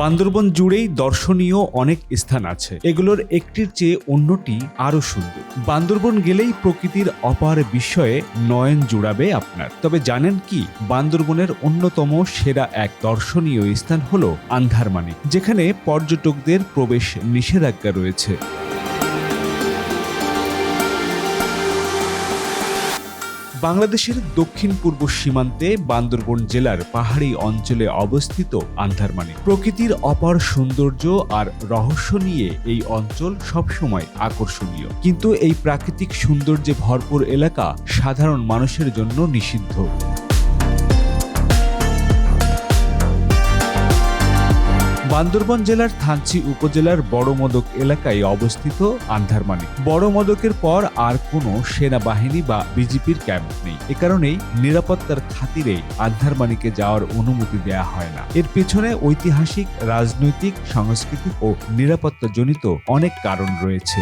বান্দরবন জুড়েই দর্শনীয় অনেক স্থান আছে। এগুলোর একটির চেয়ে অন্যটি আরও সুন্দর। বান্দরবন গেলেই প্রকৃতির অপার বিষয়ে নয়ন জুড়াবে আপনার। তবে জানেন কি, বান্দরবনের অন্যতম সেরা এক দর্শনীয় স্থান হল আন্ধারমানি, যেখানে পর্যটকদের প্রবেশ নিষেধাজ্ঞা রয়েছে। বাংলাদেশের দক্ষিণ পূর্ব সীমান্তে বান্দরবন জেলার পাহাড়ি অঞ্চলে অবস্থিত আন্ধারমানি। প্রকৃতির অপার সৌন্দর্য আর রহস্য নিয়ে এই অঞ্চল সবসময় আকর্ষণীয়। কিন্তু এই প্রাকৃতিক সৌন্দর্যে ভরপুর এলাকা সাধারণ মানুষের জন্য নিষিদ্ধ। বান্দরবন জেলার থানচি উপজেলার বড় মদক এলাকায় অবস্থিত আন্ধারমানি। বড় মদকের পর আর কোনো সেনাবাহিনী বা বিজেপির ক্যাম্প নেই। এ কারণেই নিরাপত্তার খাতিরে আন্ধারমানিকে যাওয়ার অনুমতি দেয়া হয় না। এর পেছনে ঐতিহাসিক, রাজনৈতিক, সাংস্কৃতিক ও নিরাপত্তাজনিত অনেক কারণ রয়েছে।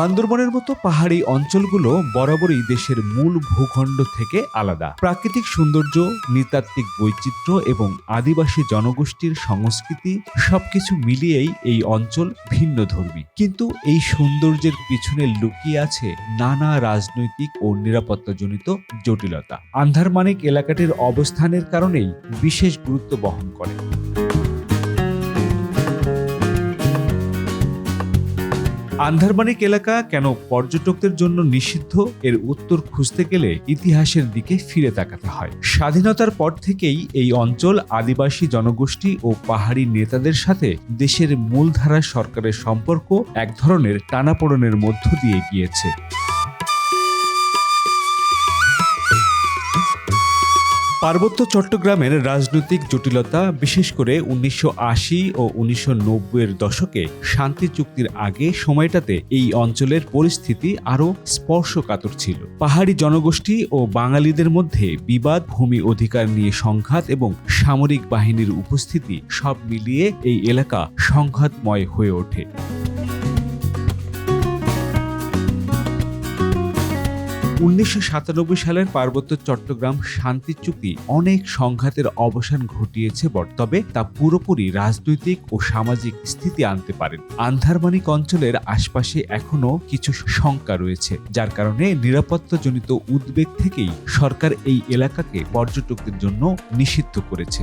বান্দরবনের মতো পাহাড়ি অঞ্চলগুলো বরাবরই দেশের মূল ভূখণ্ড থেকে আলাদা। প্রাকৃতিক সৌন্দর্য, নৃতাত্ত্বিক বৈচিত্র্য এবং আদিবাসী জনগোষ্ঠীর সংস্কৃতি সবকিছু মিলিয়েই এই অঞ্চল ভিন্ন ধর্মী কিন্তু এই সৌন্দর্যের পিছনে লুকিয়ে আছে নানা রাজনৈতিক ও নিরাপত্তাজনিত জটিলতা। আন্ধারমানিক এলাকাটির অবস্থানের কারণেই বিশেষ গুরুত্ব বহন করে। আন্ধারমানিক এলাকা কেন পর্যটকদের জন্য নিষিদ্ধ? এর উত্তর খুঁজতে গেলে ইতিহাসের দিকে ফিরে তাকাতে হয়। স্বাধীনতার পর থেকেই এই অঞ্চল আদিবাসী জনগোষ্ঠী ও পাহাড়ি নেতাদের সাথে দেশের মূলধারা সরকারের সম্পর্ক এক ধরনের টানাপোড়নের মধ্য দিয়ে গিয়েছে। পার্বত্য চট্টগ্রামের রাজনৈতিক জটিলতা, বিশেষ করে উনিশশো আশি ও উনিশশো এর দশকে শান্তি চুক্তির আগে সময়টাতে এই অঞ্চলের পরিস্থিতি আরও স্পর্শকাতর ছিল। পাহাড়ি জনগোষ্ঠী ও বাঙালিদের মধ্যে বিবাদ, ভূমি অধিকার নিয়ে সংঘাত এবং সামরিক বাহিনীর উপস্থিতি সব মিলিয়ে এই এলাকা সংঘাতময় হয়ে ওঠে। উনিশশো সাতানব্বই সালের পার্বত্য চট্টগ্রাম শান্তি চুক্তি অনেক সংঘাতের অবসান ঘটিয়েছে বট, তবে তা পুরোপুরি রাজনৈতিক ও সামাজিক স্থিতি আনতে পারেন। আন্ধারমানিক অঞ্চলের আশপাশে এখনও কিছু শঙ্কা রয়েছে, যার কারণে নিরাপত্তাজনিত উদ্বেগ থেকেই সরকার এই এলাকাকে পর্যটকদের জন্য নিষিদ্ধ করেছে।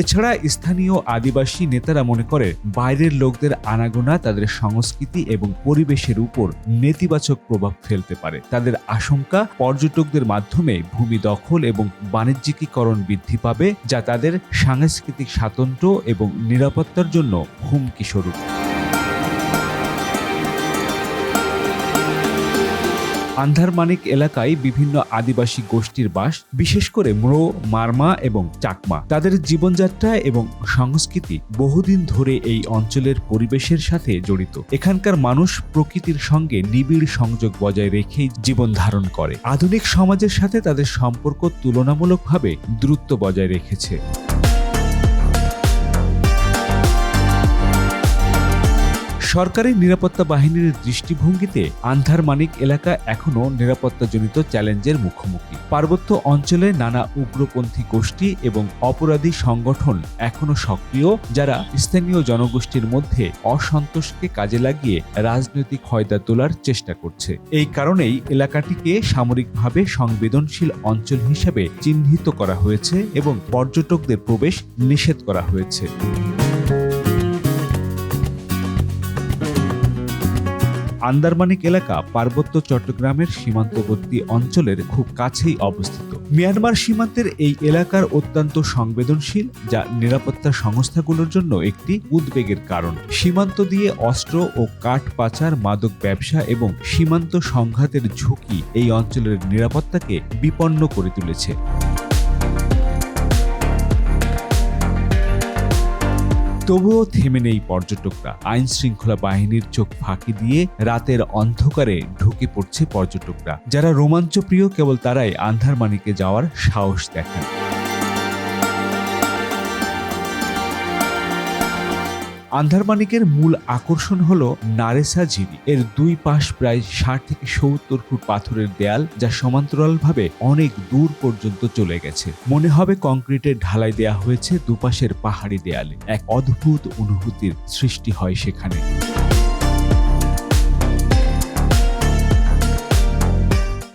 এছাড়া স্থানীয় আদিবাসী নেতারা মনে করে, বাইরের লোকদের আনাগোনা তাদের সংস্কৃতি এবং পরিবেশের উপর নেতিবাচক প্রভাব ফেলতে পারে। তাদের আশঙ্কা পর্যটকদের মাধ্যমে ভূমি দখল এবং বাণিজ্যিকীকরণ বৃদ্ধি পাবে, যা তাদের সাংস্কৃতিক স্বাতন্ত্র্য এবং নিরাপত্তার জন্য হুমকি স্বরূপ। আন্ধারমানিক এলাকায় বিভিন্ন আদিবাসী গোষ্ঠীর বাস, বিশেষ করে ম্রো, মারমা এবং চাকমা। তাদের জীবনযাত্রা এবং সংস্কৃতি বহুদিন ধরে এই অঞ্চলের পরিবেশের সাথে জড়িত। এখানকার মানুষ প্রকৃতির সঙ্গে নিবিড় সংযোগ বজায় রেখেই জীবন ধারণ করে। আধুনিক সমাজের সাথে তাদের সম্পর্ক তুলনামূলকভাবে দূরত্ব বজায় রেখেছে। সরকারি নিরাপত্তা বাহিনীর দৃষ্টিভঙ্গিতে আন্ধারমানিক এলাকা এখনও নিরাপত্তাজনিত চ্যালেঞ্জের মুখোমুখি। পার্বত্য অঞ্চলে নানা উগ্রপন্থী গোষ্ঠী এবং অপরাধী সংগঠন এখনও সক্রিয়, যারা স্থানীয় জনগোষ্ঠীর মধ্যে অসন্তোষকে কাজে লাগিয়ে রাজনৈতিক হয়দা তোলার চেষ্টা করছে। এই কারণেই এলাকাটিকে সামরিকভাবে সংবেদনশীল অঞ্চল হিসেবে চিহ্নিত করা হয়েছে এবং পর্যটকদের প্রবেশ নিষেধ করা হয়েছে। আন্দারমানিক এলাকা পার্বত্য চট্টগ্রামের সীমান্তবর্তী অঞ্চলের খুব কাছেই অবস্থিত। মিয়ানমার সীমান্তের এই এলাকার অত্যন্ত সংবেদনশীল, যা নিরাপত্তা সংস্থাগুলোর জন্য একটি উদ্বেগের কারণ। সীমান্ত দিয়ে অস্ত্র ও কাঠ পাচার, মাদক ব্যবসা এবং সীমান্ত সংঘাতের ঝুঁকি এই অঞ্চলের নিরাপত্তাকে বিপন্ন করে তুলেছে। তবুও থেমে নেই পর্যটকরা। আইন শৃঙ্খলা বাহিনীর চোখ ফাঁকি দিয়ে রাতের অন্ধকারে ঢুকে পড়ছে পর্যটকরা, যারা রোমাঞ্চপ্রিয়, কেবল তারাই আন্ধারমানিকে যাওয়ার সাহস দেখান আন্ধারমানিকের মূল আকর্ষণ হল নারেসা ঝিরি এর দুই পাশ প্রায় ষাট থেকে সত্তর ফুট পাথরের দেয়াল, যা সমান্তরালভাবে অনেক দূর পর্যন্ত চলে গেছে। মনে হবে কংক্রিটের ঢালাই দেয়া হয়েছে দুপাশের পাহাড়ি দেয়ালে। এক অদ্ভুত অনুভূতির সৃষ্টি হয় সেখানে।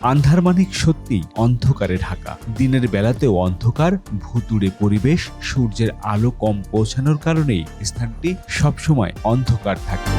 আন্ধারমানিক সত্যিই অন্ধকারে ঢাকা। দিনের বেলাতেও অন্ধকার, ভুতুড়ে পরিবেশ, সূর্যের আলো কম পৌঁছানোর কারণেই স্থানটি সবসময় অন্ধকার থাকে।